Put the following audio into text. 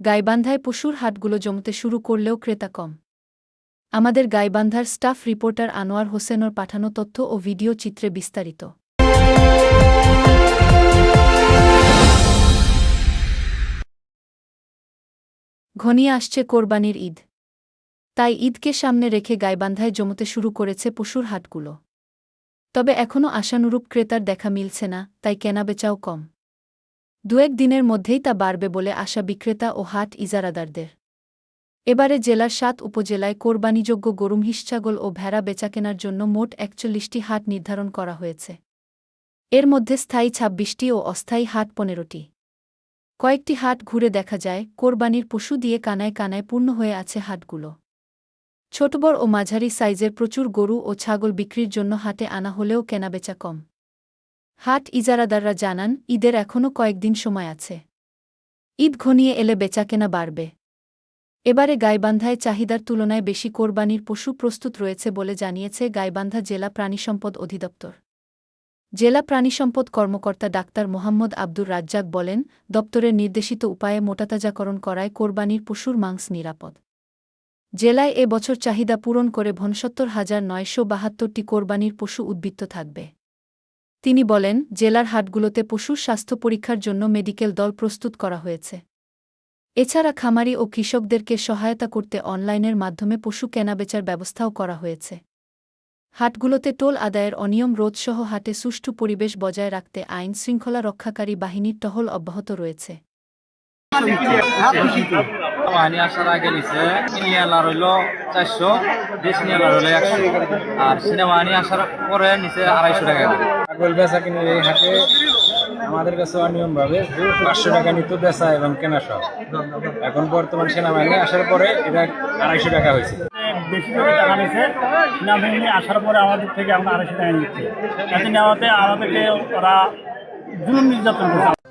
গাইবান্ধায় পশুর হাটগুলো জমতে শুরু করলেও ক্রেতা কম। আমাদের গাইবান্ধার স্টাফ রিপোর্টার আনোয়ার হোসেনর পাঠানো তথ্য ও ভিডিও চিত্রে বিস্তারিত। ঘনিয়ে আসছে কোরবানির ঈদ। তাই ঈদকে সামনে রেখে গাইবান্ধায় জমতে শুরু করেছে পশুর হাটগুলো। তবে এখনও আশানুরূপ ক্রেতার দেখা মিলছে না, তাই কেনাবেচাও কম। দুয়েক দিনের মধ্যেই তা বাড়বে বলে আশা বিক্রেতা ও হাট ইজারাদারদের। এবারে জেলার সাত উপজেলায় কোরবানিযোগ্য গরু মহিষ ছাগল ও ভেড়া বেচাকেনার জন্য মোট একচল্লিশটি হাট নির্ধারণ করা হয়েছে। এর মধ্যে স্থায়ী ছাব্বিশটি ও অস্থায়ী হাট পনেরোটি। কয়েকটি হাট ঘুরে দেখা যায়, কোরবানির পশু দিয়ে কানায় কানায় পূর্ণ হয়ে আছে হাটগুলো। ছোটবড় ও মাঝারি সাইজের প্রচুর গরু ও ছাগল বিক্রির জন্য হাটে আনা হলেও কেনাবেচা কম। হাট ইজারাদাররা জানান, ঈদের এখনও কয়েকদিন সময় আছে। ঈদ ঘনিয়ে এলে বেচাকেনা বাড়বে। এবারে গাইবান্ধায় চাহিদার তুলনায় বেশি কোরবানির পশু প্রস্তুত রয়েছে বলে জানিয়েছে গাইবান্ধা জেলা প্রাণিসম্পদ অধিদপ্তর। জেলা প্রাণিসম্পদ কর্মকর্তা ডাক্তার মোহাম্মদ আব্দুর রাজ্জাক বলেন, দপ্তরের নির্দেশিত উপায়ে মোটাতাজাকরণ করায় কোরবানির পশুর মাংস নিরাপদ। জেলায় এ বছর চাহিদা পূরণ করে ভনসত্তর হাজার নয়শো বাহাত্তরটি কোরবানির পশু উদ্বৃত্ত থাকবে। তিনি বলেন, জেলার হাটগুলোতে পশুর স্বাস্থ্য পরীক্ষার জন্য মেডিকেল দল প্রস্তুত করা হয়েছে। এছাড়া খামারি ও কৃষকদেরকে সহায়তা করতে অনলাইনের মাধ্যমে পশু কেনাবেচার ব্যবস্থাও করা হয়েছে। হাটগুলোতে টোল আদায়ের অনিয়ম রোধসহ হাটে সুষ্ঠু পরিবেশ বজায় রাখতে আইন শৃঙ্খলা রক্ষাকারী বাহিনীর টহল অব্যাহত রয়েছে। পানি আসার আগে নিচে সিনিয়ালা রইল চারশো দেশ নিয়ালা রইল একশো। আর সিনেমা আসার পরে নিচে আড়াইশো টাকা। ছাগল বেচা কিনে এই হাটে আমাদের কাছে অনিয়ম ভাবে পাঁচশো টাকা নিত বেচা এবং কেনা সব। এখন বর্তমান সেনাবাহিনী আসার পরে এটা আড়াইশো টাকা হয়েছে। বেশি করে টাকা নিচ্ছে সেনাবাহিনী আসার পরে আমাদের থেকে আমরা আড়াইশো টাকা নিচ্ছে। যাতে নেওয়াতে আমাদেরকে ওরা জুলুম নির্যাতন করছে।